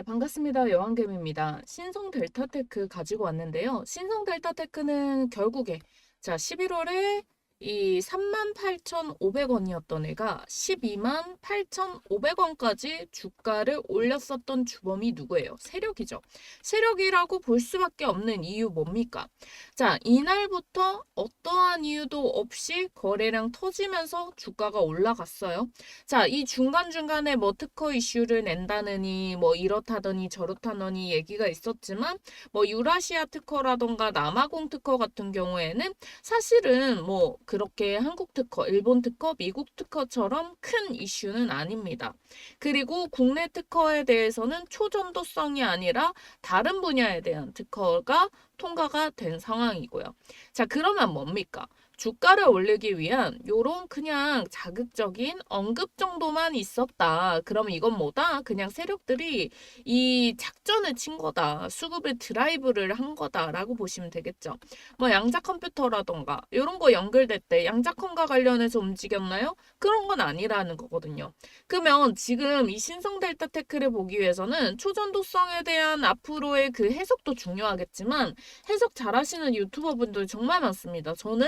네, 반갑습니다. 여왕개미입니다. 신성 델타테크 가지고 왔는데요. 신성 델타테크는 결국에 자 11월에 이 38,500원이었던 애가 12만 8,500원까지 주가를 올렸었던 주범이 누구예요? 세력이죠. 세력이라고 볼 수밖에 없는 이유 뭡니까? 자, 이날부터 어떠한 이유도 없이 거래량 터지면서 주가가 올라갔어요. 자, 이 중간중간에 뭐 특허 이슈를 낸다느니 뭐 이렇다더니 저렇다더니 얘기가 있었지만 뭐 유라시아 특허라던가 남아공 특허 같은 경우에는 사실은 뭐 그렇게 한국 특허, 일본 특허, 미국 특허처럼 큰 이슈는 아닙니다. 그리고 국내 특허에 대해서는 초전도성이 아니라 다른 분야에 대한 특허가 통과가 된 상황이고요. 자, 그러면 뭡니까? 주가를 올리기 위한 요런 그냥 자극적인 언급 정도만 있었다. 그러면 이건 뭐다? 그냥 세력들이 이 작전을 친 거다. 수급을 드라이브를 한 거다라고 보시면 되겠죠. 뭐 양자 컴퓨터라던가 이런 거 연결될 때 양자컴과 관련해서 움직였나요? 그런 건 아니라는 거거든요. 그러면 지금 이 신성 델타 테크를 보기 위해서는 초전도성에 대한 앞으로의 그 해석도 중요하겠지만 해석 잘하시는 유튜버 분들 정말 많습니다. 저는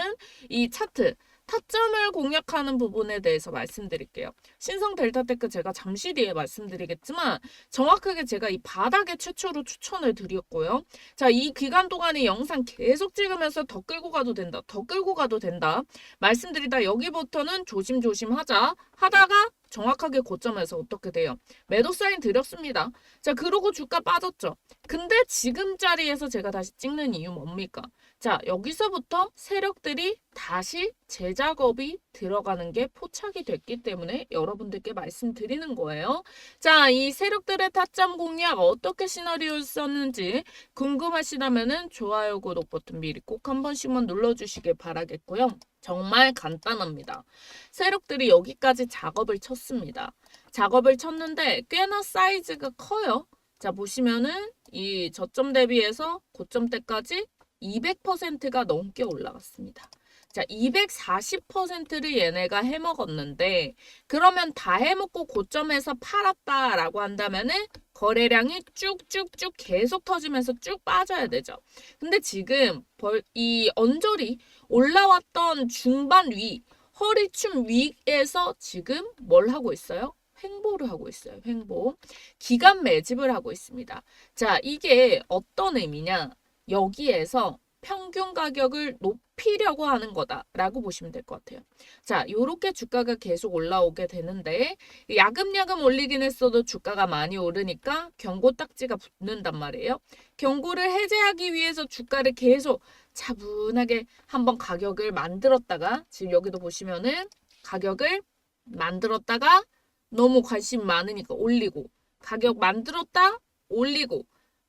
이 차트 타점을 공략하는 부분에 대해서 말씀드릴게요. 신성 델타테크 제가 잠시 뒤에 말씀드리겠지만 정확하게 제가 이 바닥에 최초로 추천을 드렸고요. 자, 이 기간 동안에 영상 계속 찍으면서 더 끌고 가도 된다. 더 끌고 가도 된다. 말씀드리다 여기부터는 조심조심 하자. 하다가 정확하게 고점에서 어떻게 돼요? 매도 사인 드렸습니다. 자, 그러고 주가 빠졌죠. 근데 지금 자리에서 제가 다시 찍는 이유 뭡니까? 자, 여기서부터 세력들이 다시 재작업이 들어가는 게 포착이 됐기 때문에 여러분들께 말씀드리는 거예요. 자, 이 세력들의 타점 공략 어떻게 시나리오를 썼는지 궁금하시다면은 좋아요, 구독 버튼 미리 꼭 한 번씩만 눌러주시길 바라겠고요. 정말 간단합니다. 세력들이 여기까지 작업을 쳤습니다. 작업을 쳤는데 꽤나 사이즈가 커요. 자, 보시면은 이 저점 대비해서 고점대까지 200%가 넘게 올라갔습니다. 자, 240%를 얘네가 해먹었는데, 그러면 다 해먹고 고점에서 팔았다라고 한다면은 거래량이 쭉쭉쭉 계속 터지면서 쭉 빠져야 되죠. 근데 지금 벌, 이 언저리 올라왔던 중반 위, 허리춤 위에서 지금 뭘 하고 있어요? 횡보를 하고 있어요. 횡보. 기간 매집을 하고 있습니다. 자, 이게 어떤 의미냐? 여기에서 평균 가격을 높이려고 하는 거다라고 보시면 될 것 같아요. 자, 요렇게 주가가 계속 올라오게 되는데 야금야금 올리긴 했어도 주가가 많이 오르니까 경고 딱지가 붙는단 말이에요. 경고를 해제하기 위해서 주가를 계속 차분하게 한번 가격을 만들었다가 지금 여기도 보시면은 가격을 만들었다가 너무 관심 많으니까 올리고 가격 만들었다 올리고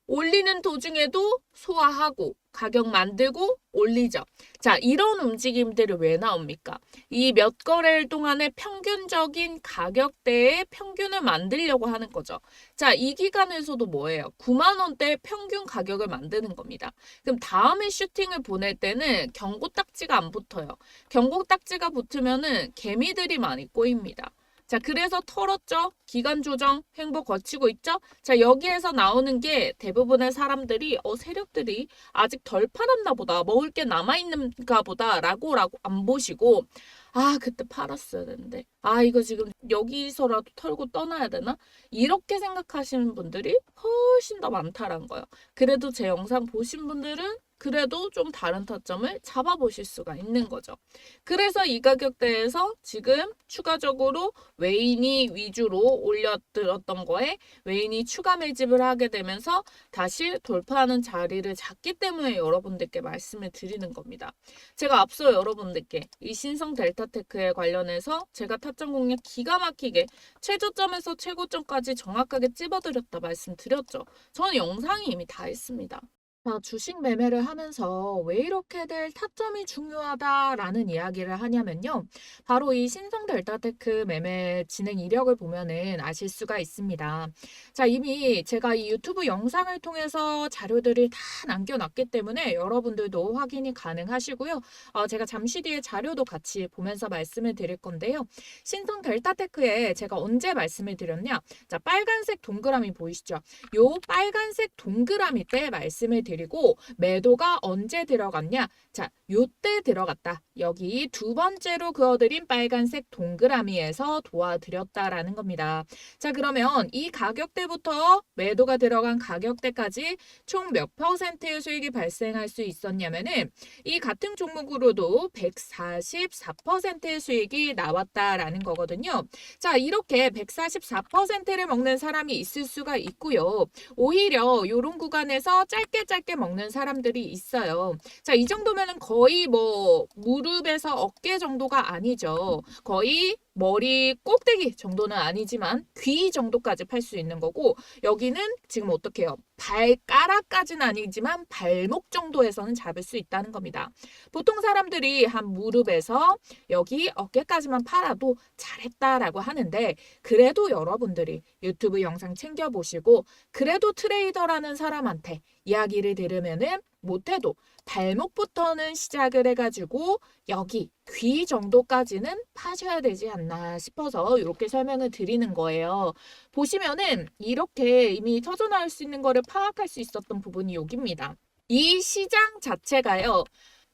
올리는 도중에도 소화하고 가격 만들고 올리죠. 자, 이런 움직임들이 왜 나옵니까? 이 몇 거래일 동안의 평균적인 가격대의 평균을 만들려고 하는 거죠. 자, 이 기간에서도 뭐예요? 9만 원대 평균 가격을 만드는 겁니다. 그럼 다음에 슈팅을 보낼 때는 경고 딱지가 안 붙어요. 경고 딱지가 붙으면은 개미들이 많이 꼬입니다. 자, 그래서 털었죠. 기간 조정 횡보 거치고 있죠. 자, 여기에서 나오는 게 대부분의 사람들이 어 세력들이 아직 덜 팔았나 보다. 먹을 게 남아 있는가 보다 라고 라고 안 보시고 아, 그때 팔았어야 되는데. 아, 이거 지금 여기서라도 털고 떠나야 되나? 이렇게 생각하시는 분들이 훨씬 더 많다란 거예요. 그래도 제 영상 보신 분들은 그래도 좀 다른 타점을 잡아보실 수가 있는 거죠. 그래서 이 가격대에서 지금 추가적으로 외인이 위주로 올려들었던 거에 외인이 추가 매집을 하게 되면서 다시 돌파하는 자리를 잡기 때문에 여러분들께 말씀을 드리는 겁니다. 제가 앞서 여러분들께 이 신성 델타테크에 관련해서 제가 타점 공략 기가 막히게 최저점에서 최고점까지 정확하게 찝어드렸다 말씀드렸죠. 저는 영상이 이미 다 있습니다. 자, 주식 매매를 하면서 왜 이렇게들 타점이 중요하다라는 이야기를 하냐면요. 바로 이 신성 델타테크 매매 진행 이력을 보면은 아실 수가 있습니다. 자, 이미 제가 이 유튜브 영상을 통해서 자료들을 다 남겨놨기 때문에 여러분들도 확인이 가능하시고요. 어, 제가 잠시 뒤에 자료도 같이 보면서 말씀을 드릴 건데요. 신성 델타테크에 제가 언제 말씀을 드렸냐? 자, 빨간색 동그라미 보이시죠? 요 빨간색 동그라미 때 말씀을 드 리고 매도가 언제 들어갔냐? 자, 요때 들어갔다. 여기 두 번째로 그어드린 빨간색 동그라미에서 도와드렸다라는 겁니다. 자, 그러면 이 가격대부터 매도가 들어간 가격대까지 총 몇 퍼센트의 수익이 발생할 수 있었냐면은 이 같은 종목으로도 144%의 수익이 나왔다라는 거거든요. 자, 이렇게 144%를 먹는 사람이 있을 수가 있고요. 오히려 이런 구간에서 짧게 짧게 먹는 사람들이 있어요. 자, 이 정도면은 거의 뭐 무릎에서 어깨 정도가 아니죠. 거의 머리 꼭대기 정도는 아니지만 귀 정도까지 팔 수 있는 거고 여기는 지금 어떻게 해요? 발가락까지는 아니지만 발목 정도에서는 잡을 수 있다는 겁니다. 보통 사람들이 한 무릎에서 여기 어깨까지만 팔아도 잘했다라고 하는데 그래도 여러분들이 유튜브 영상 챙겨보시고 그래도 트레이더라는 사람한테 이야기를 들으면은 못해도 발목부터는 시작을 해가지고 여기 귀 정도까지는 파셔야 되지 않나 싶어서 이렇게 설명을 드리는 거예요. 보시면은 이렇게 이미 터져나올 수 있는 거를 파악할 수 있었던 부분이 여기입니다. 이 시장 자체가요.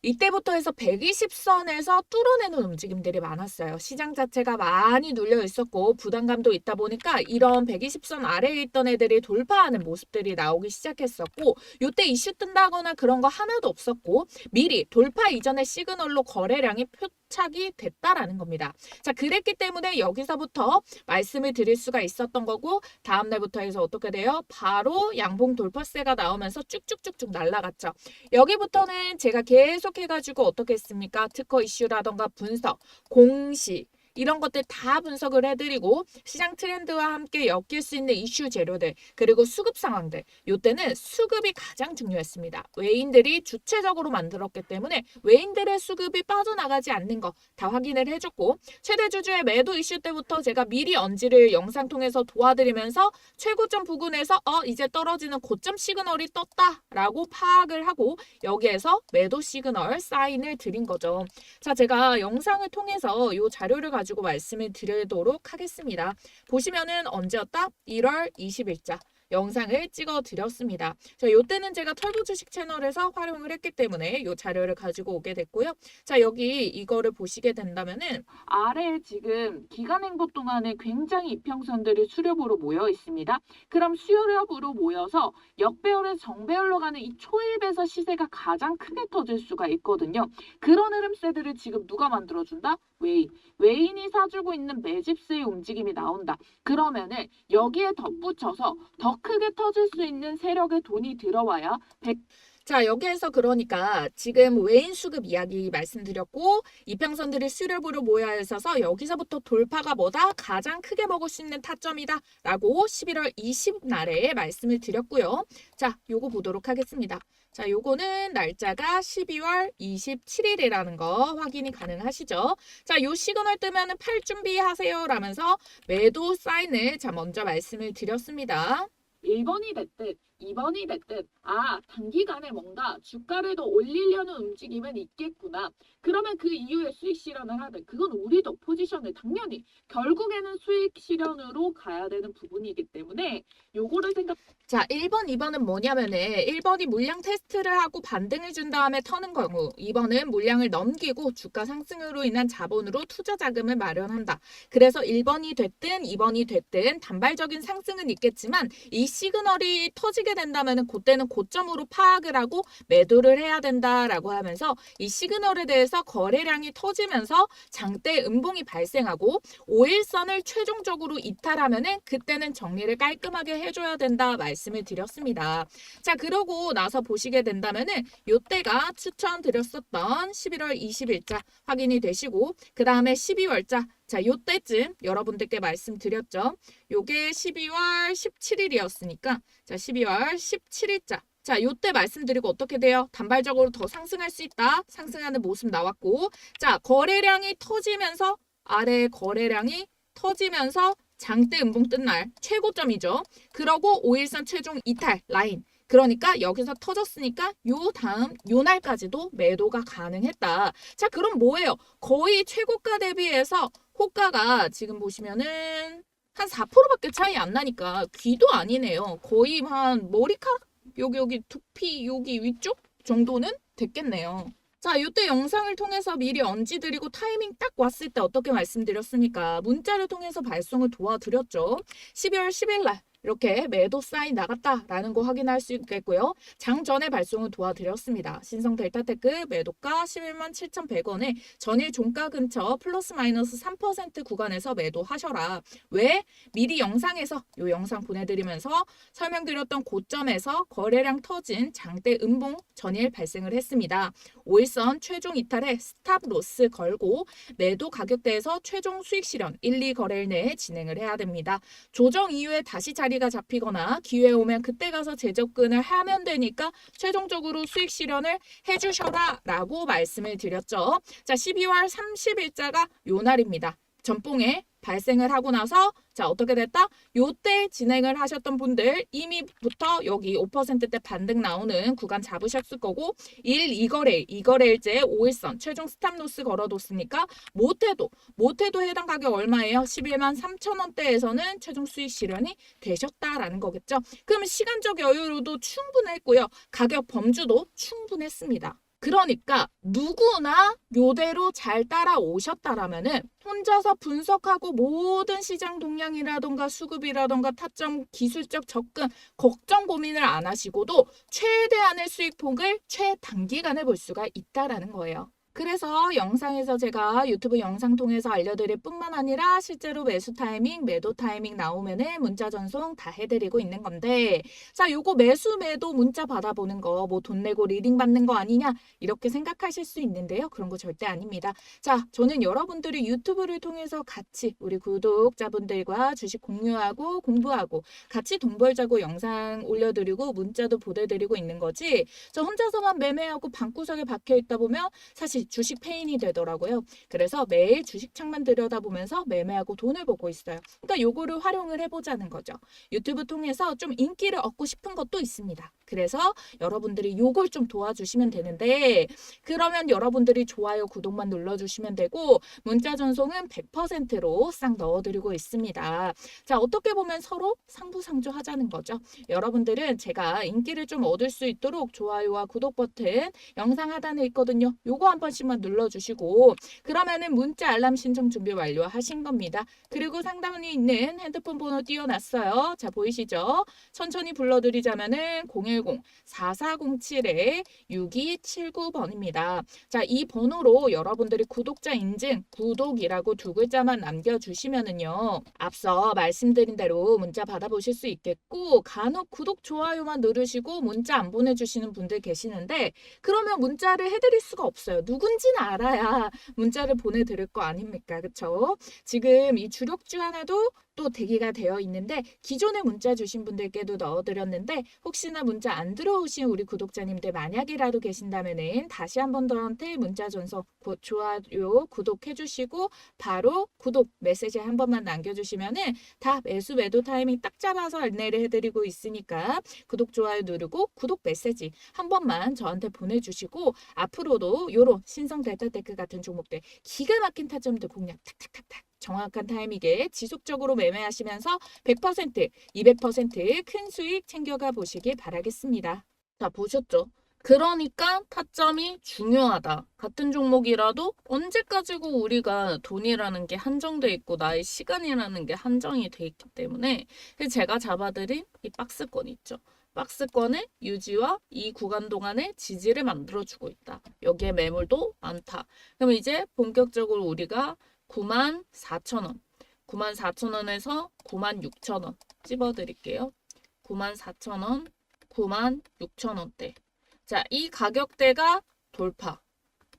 이때부터 해서 120선에서 뚫어내는 움직임들이 많았어요. 시장 자체가 많이 눌려 있었고 부담감도 있다 보니까 이런 120선 아래에 있던 애들이 돌파하는 모습들이 나오기 시작했었고 이때 이슈 뜬다거나 그런 거 하나도 없었고 미리 돌파 이전의 시그널로 거래량이 표 착이 됐다라는 겁니다. 자, 그랬기 때문에 여기서부터 말씀을 드릴 수가 있었던 거고 다음 날부터 해서 어떻게 돼요? 바로 양봉 돌파세가 나오면서 쭉쭉쭉쭉 날라갔죠. 여기부터는 제가 계속 해가지고 어떻게 했습니까? 특허 이슈라던가 분석, 공시 이런 것들 다 분석을 해드리고 시장 트렌드와 함께 엮일 수 있는 이슈 재료들 그리고 수급 상황들 이때는 수급이 가장 중요했습니다. 외인들이 주체적으로 만들었기 때문에 외인들의 수급이 빠져나가지 않는 거 다 확인을 해줬고 최대 주주의 매도 이슈 때부터 제가 미리 언지를 영상 통해서 도와드리면서 최고점 부근에서 어 이제 떨어지는 고점 시그널이 떴다라고 파악을 하고 여기에서 매도 시그널 사인을 드린 거죠. 자 제가 영상을 통해서 이 자료를 가지고 말씀을 드리도록 하겠습니다. 보시면은 언제였다? 1월 20일자. 영상을 찍어 드렸습니다. 자, 요때는 제가 털보 주식 채널에서 활용을 했기 때문에 요 자료를 가지고 오게 됐고요. 자, 여기 이거를 보시게 된다면은 아래에 지금 기간 행보 동안에 굉장히 이평선들이 수렵으로 모여 있습니다. 그럼 수렵으로 모여서 역배열에서 정배열로 가는 이 초입에서 시세가 가장 크게 터질 수가 있거든요. 그런 흐름세들을 지금 누가 만들어준다? 외인. 외인이 사주고 있는 매집세의 움직임이 나온다. 그러면은 여기에 덧붙여서 더 크게 터질 수 있는 세력의 돈이 들어와야 자, 여기에서 그러니까 지금 외인 수급 이야기 말씀드렸고 이평선들이 수렵으로 모여 있어서 여기서부터 돌파가 뭐다? 가장 크게 먹을 수 있는 타점이다. 라고 11월 20날에 말씀을 드렸고요. 자, 요거 보도록 하겠습니다. 자, 요거는 날짜가 12월 27일이라는 거 확인이 가능하시죠? 자, 요 시그널 뜨면은 팔 준비하세요 라면서 매도 사인을 자, 먼저 말씀을 드렸습니다. 1번이 됐든 2번이 됐든 아 단기간에 뭔가 주가를 더 올리려는 움직임은 있겠구나. 그러면 그 이후에 수익 실현을 하든 그건 우리도 포지션을 당연히 결국에는 수익 실현으로 가야 되는 부분이기 때문에 요거를 생각 자, 1번, 2번은 뭐냐면은 1번이 물량 테스트를 하고 반등을 준 다음에 터는 경우 2번은 물량을 넘기고 주가 상승으로 인한 자본으로 투자 자금을 마련한다. 그래서 1번이 됐든 2번이 됐든 단발적인 상승은 있겠지만 이 시그널이 터지게 된다면은 그때는 고점으로 파악을 하고 매도를 해야 된다라고 하면서 이 시그널에 대해서 거래량이 터지면서 장대 음봉이 발생하고 5일선을 최종적으로 이탈하면은 그때는 정리를 깔끔하게 해줘야 된다 말씀을 드렸습니다. 자 그러고 나서 보시게 된다면은 요때가 추천드렸었던 11월 20일자 확인이 되시고 그 다음에 12월자 자 요때쯤 여러분들께 말씀드렸죠. 요게 12월 17일이었으니까 자 12월 17일자 자, 요때 말씀드리고 어떻게 돼요? 단발적으로 더 상승할 수 있다. 상승하는 모습 나왔고. 자, 거래량이 터지면서 아래 거래량이 터지면서 장대 음봉 뜬 날 최고점이죠. 그러고 5일선 최종 이탈 라인. 그러니까 여기서 터졌으니까 요 다음 요 날까지도 매도가 가능했다. 자, 그럼 뭐예요? 거의 최고가 대비해서 호가가 지금 보시면은 한 4%밖에 차이 안 나니까 귀도 아니네요. 거의 한 머리카락 여기 여기 두피 여기 위쪽 정도는 됐겠네요. 자, 이때 영상을 통해서 미리 언지드리고 타이밍 딱 왔을 때 어떻게 말씀드렸습니까? 문자를 통해서 발송을 도와드렸죠. 12월 10일 날 이렇게 매도 사인 나갔다라는 거 확인할 수 있겠고요. 장 전에 발송을 도와드렸습니다. 신성 델타테크 매도가 11만 7,100원에 전일 종가 근처 플러스 마이너스 3% 구간에서 매도하셔라. 왜? 미리 영상에서 이 영상 보내드리면서 설명드렸던 고점에서 거래량 터진 장대 음봉 전일 발생을 했습니다. 5일선 최종 이탈에 스탑 로스 걸고 매도 가격대에서 최종 수익 실현 1, 2거래일 내에 진행을 해야 됩니다. 조정 이후에 다시 자리 가 잡히거나 기회 오면 그때 가서 재접근을 하면 되니까 최종적으로 수익 실현을 해주셔라 라고 말씀을 드렸죠. 자, 12월 30일자가 요 날입니다. 전봉에 발생을 하고 나서 자 어떻게 됐다? 요때 진행을 하셨던 분들 이미부터 여기 5%대 반등 나오는 구간 잡으셨을 거고 1, 2거래일, 2거래일째 5일선 최종 스탑로스 걸어뒀으니까 못해도 못해도 해당 가격 얼마예요? 11만 3천 원대에서는 최종 수익 실현이 되셨다라는 거겠죠. 그러면 시간적 여유로도 충분했고요. 가격 범주도 충분했습니다. 그러니까 누구나 요대로 잘 따라오셨다라면은 혼자서 분석하고 모든 시장 동향이라던가 수급이라던가 타점 기술적 접근 걱정 고민을 안 하시고도 최대한의 수익폭을 최단기간에 볼 수가 있다라는 거예요. 그래서 영상에서 제가 유튜브 영상 통해서 알려드릴 뿐만 아니라 실제로 매수 타이밍, 매도 타이밍 나오면은 문자 전송 다 해드리고 있는 건데 자 요거 매수 매도 문자 받아보는 거 뭐 돈 내고 리딩 받는 거 아니냐 이렇게 생각하실 수 있는데요. 그런 거 절대 아닙니다. 자 저는 여러분들이 유튜브를 통해서 같이 우리 구독자분들과 주식 공유하고 공부하고 같이 돈 벌자고 영상 올려드리고 문자도 보내드리고 있는 거지 저 혼자서만 매매하고 방구석에 박혀 있다 보면 사실 주식 페인이 되더라고요. 그래서 매일 주식 창만 들여다보면서 매매하고 돈을 벌고 있어요. 그러니까 요거를 활용을 해보자는 거죠. 유튜브 통해서 좀 인기를 얻고 싶은 것도 있습니다. 그래서 여러분들이 요걸 좀 도와주시면 되는데 그러면 여러분들이 좋아요, 구독만 눌러주시면 되고 문자 전송은 100%로 싹 넣어드리고 있습니다. 자 어떻게 보면 서로 상부상조 하자는 거죠. 여러분들은 제가 인기를 좀 얻을 수 있도록 좋아요와 구독 버튼 영상 하단에 있거든요. 요거 한번 씩만 눌러주시고 그러면은 문자 알람 신청 준비 완료하신 겁니다. 그리고 상단에 있는 핸드폰 번호 띄워놨어요. 자 보이시죠? 천천히 불러드리자면은 010-4407에 6279번입니다. 자 이 번호로 여러분들이 구독자 인증 구독이라고 두 글자만 남겨주시면은요. 앞서 말씀드린 대로 문자 받아보실 수 있겠고 간혹 구독 좋아요만 누르시고 문자 안 보내주시는 분들 계시는데 그러면 문자를 해드릴 수가 없어요. 누 군지는 알아야 문자를 보내드릴 거 아닙니까? 그쵸? 지금 이 주력주 하나도 또 대기가 되어 있는데 기존에 문자 주신 분들께도 넣어드렸는데 혹시나 문자 안 들어오신 우리 구독자님들 만약이라도 계신다면은 다시 한 번 더한테 문자 전송 고- 좋아요 구독해 주시고 바로 구독 메시지 한 번만 남겨주시면은 다 매수 매도 타이밍 딱 잡아서 안내를 해드리고 있으니까 구독 좋아요 누르고 구독 메시지 한 번만 저한테 보내주시고 앞으로도 요런 신성 델타테크 같은 종목들 기가 막힌 타점들 공략 탁탁탁탁 정확한 타이밍에 지속적으로 매매하시면서 100%, 200%큰 수익 챙겨가 보시길 바라겠습니다. 자, 보셨죠? 그러니까 타점이 중요하다. 같은 종목이라도 언제 까지고 우리가 돈이라는 게 한정돼 있고 나의 시간이라는 게 한정이 돼 있기 때문에 제가 잡아드린 이 박스권 있죠. 박스권의 유지와 이 구간 동안의 지지를 만들어주고 있다. 여기에 매물도 많다. 그럼 이제 본격적으로 우리가 9만 4천 원, 9만 4천 원에서 9만 6천 원 찝어드릴게요. 9만 4천 원, 9만 6천 원대. 자, 이 가격대가 돌파.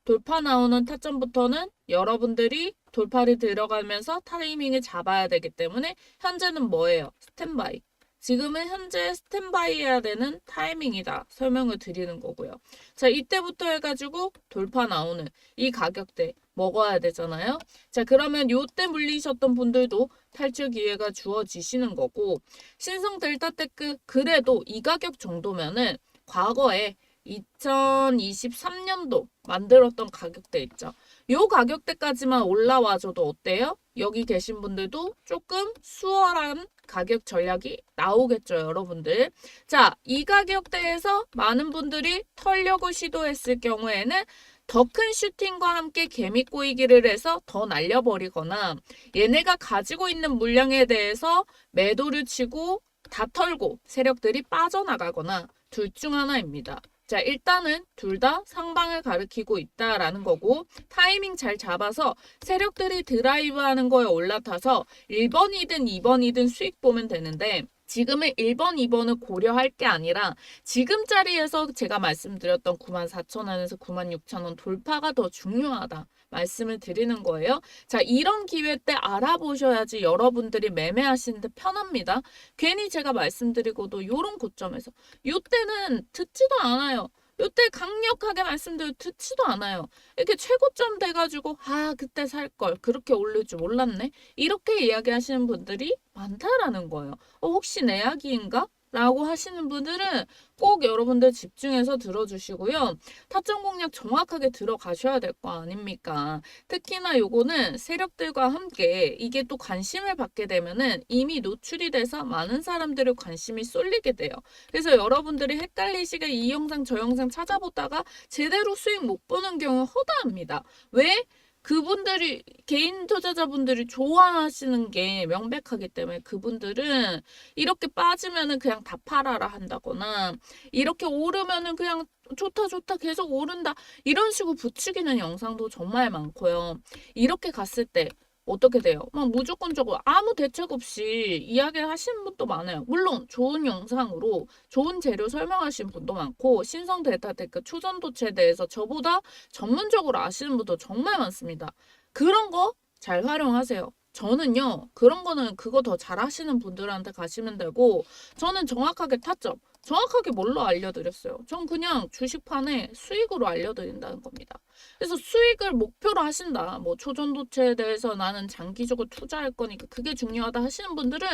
돌파 나오는 타점부터는 여러분들이 돌파를 들어가면서 타이밍을 잡아야 되기 때문에 현재는 뭐예요? 스탠바이. 지금은 현재 스탠바이 해야 되는 타이밍이다. 설명을 드리는 거고요. 자, 이때부터 해가지고 돌파 나오는 이 가격대 먹어야 되잖아요. 자, 그러면 요때 물리셨던 분들도 탈출 기회가 주어지시는 거고, 신성 델타 테크 그래도 이 가격 정도면은 과거에 2023년도 만들었던 가격대 있죠. 요 가격대까지만 올라와줘도 어때요? 여기 계신 분들도 조금 수월한 가격 전략이 나오겠죠, 여러분들. 자, 이 가격대에서 많은 분들이 털려고 시도했을 경우에는 더 큰 슈팅과 함께 개미 꼬이기를 해서 더 날려버리거나 얘네가 가지고 있는 물량에 대해서 매도를 치고 다 털고 세력들이 빠져나가거나 둘 중 하나입니다. 자, 일단은 둘 다 상방을 가리키고 있다라는 거고 타이밍 잘 잡아서 세력들이 드라이브 하는 거에 올라타서 1번이든 2번이든 수익 보면 되는데 지금은 1번, 2번을 고려할 게 아니라 지금 자리에서 제가 말씀드렸던 94,000원에서 96,000원 돌파가 더 중요하다. 말씀을 드리는 거예요. 자, 이런 기회 때 알아보셔야지 여러분들이 매매하시는데 편합니다. 괜히 제가 말씀드리고도 이런 고점에서 요때는 듣지도 않아요. 요때 강력하게 말씀드려 듣지도 않아요. 이렇게 최고점 돼가지고 아 그때 살 걸 그렇게 오를 줄 몰랐네 이렇게 이야기하시는 분들이 많다라는 거예요. 어, 혹시 내 약인가? 라고 하시는 분들은 꼭 여러분들 집중해서 들어주시고요. 타점 공략 정확하게 들어가셔야 될 거 아닙니까? 특히나 요거는 세력들과 함께 이게 또 관심을 받게 되면은 이미 노출이 돼서 많은 사람들의 관심이 쏠리게 돼요. 그래서 여러분들이 헷갈리시게 이 영상 저 영상 찾아보다가 제대로 수익 못 보는 경우 허다합니다. 왜? 그분들이 개인 투자자분들이 좋아하시는 게 명백하기 때문에 그분들은 이렇게 빠지면은 그냥 다 팔아라 한다거나 이렇게 오르면은 그냥 좋다 좋다 계속 오른다 이런 식으로 부추기는 영상도 정말 많고요. 이렇게 갔을 때 어떻게 돼요? 막 무조건적으로 아무 대책 없이 이야기를 하시는 분도 많아요. 물론 좋은 영상으로 좋은 재료 설명하신 분도 많고 신성 데이터 테크 초전 도체에 대해서 저보다 전문적으로 아시는 분도 정말 많습니다. 그런 거 잘 활용하세요. 저는요, 그런 거는 그거 더 잘하시는 분들한테 가시면 되고, 저는 정확하게 타점, 정확하게 뭘로 알려드렸어요. 전 그냥 주식판에 수익으로 알려드린다는 겁니다. 그래서 수익을 목표로 하신다. 뭐 초전도체에 대해서 나는 장기적으로 투자할 거니까 그게 중요하다 하시는 분들은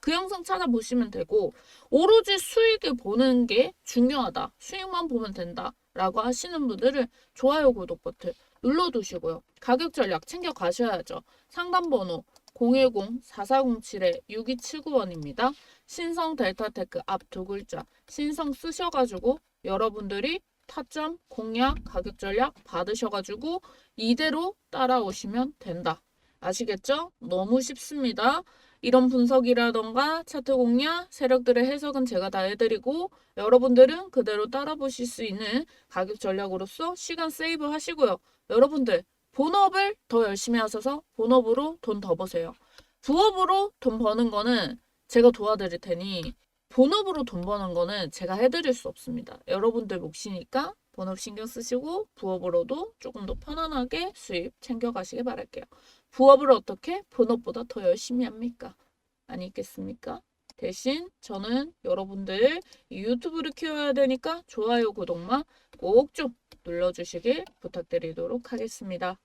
그 영상 찾아보시면 되고, 오로지 수익을 보는 게 중요하다. 수익만 보면 된다. 라고 하시는 분들은 좋아요, 구독 버튼 눌러두시고요. 가격 전략 챙겨 가셔야죠. 상담번호 010-4407-6279원입니다. 신성 델타테크 앞 두 글자 신성 쓰셔가지고 여러분들이 타점, 공략, 가격 전략 받으셔가지고 이대로 따라오시면 된다. 아시겠죠? 너무 쉽습니다. 이런 분석이라던가 차트 공략, 세력들의 해석은 제가 다 해드리고 여러분들은 그대로 따라 보실 수 있는 가격 전략으로서 시간 세이브 하시고요. 여러분들 본업을 더 열심히 하셔서 본업으로 돈 더 버세요. 부업으로 돈 버는 거는 제가 도와드릴 테니 본업으로 돈 버는 거는 제가 해드릴 수 없습니다. 여러분들 몫이니까 본업 신경 쓰시고 부업으로도 조금 더 편안하게 수입 챙겨가시길 바랄게요. 부업을 어떻게 본업보다 더 열심히 합니까? 아니겠습니까? 대신 저는 여러분들 이 유튜브를 키워야 되니까 좋아요, 구독만 꼭 좀 눌러주시길 부탁드리도록 하겠습니다.